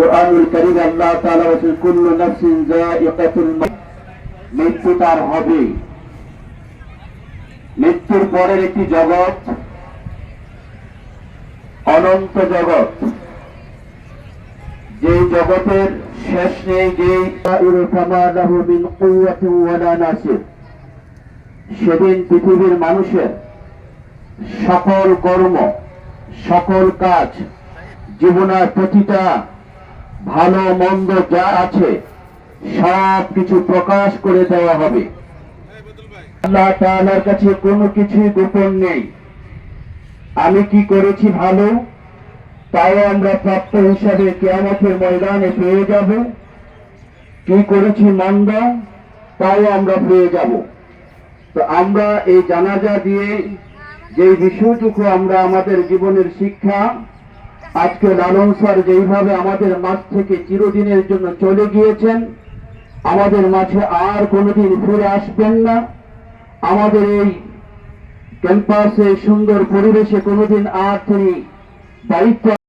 কোরআনুল কারীম আল্লাহ তাআলা বলেছেন, কুল্লু নাফসিন যায়িকাতুল মৃত্যু তার হবে। মৃত্যুর পরের একটি জগৎ, অনন্ত জগৎ। যে জগতের শেষ নেই, যে সেদিন পৃথিবীর মানুষের সকল কর্ম, সকল কাজ, জীবনের প্রতিটা ভালো, মন্দ যা আছে, সব কিছু প্রকাশ করে দেওয়া হবে। আল্লাহ তাআলার কাছে কোনো কিছুই গোপন নেই। আমি কি করেছি ভালো? তাও আমরা প্রাপ্ত হিসাবে কেয়ামতের ময়দানে পেয়ে যাব। কি করেছি মন্দ? তাও আমরা পেয়ে যাব। তো আমরা এই জানাজা দিয়ে যে বিষয়টুকু আমরা আমাদের জীবনের শিক্ষা আজকে লালন স্যার যেইভাবে আমাদের মাঝ থেকে চিরদিনের জন্য চলে গিয়েছেন, আমাদের মাঝে আর কোনোদিন ফিরে আসবেন না। আমাদের এই ক্যাম্পাসে সুন্দর পরিবেশে কোনোদিন আর তিনি দায়িত্ব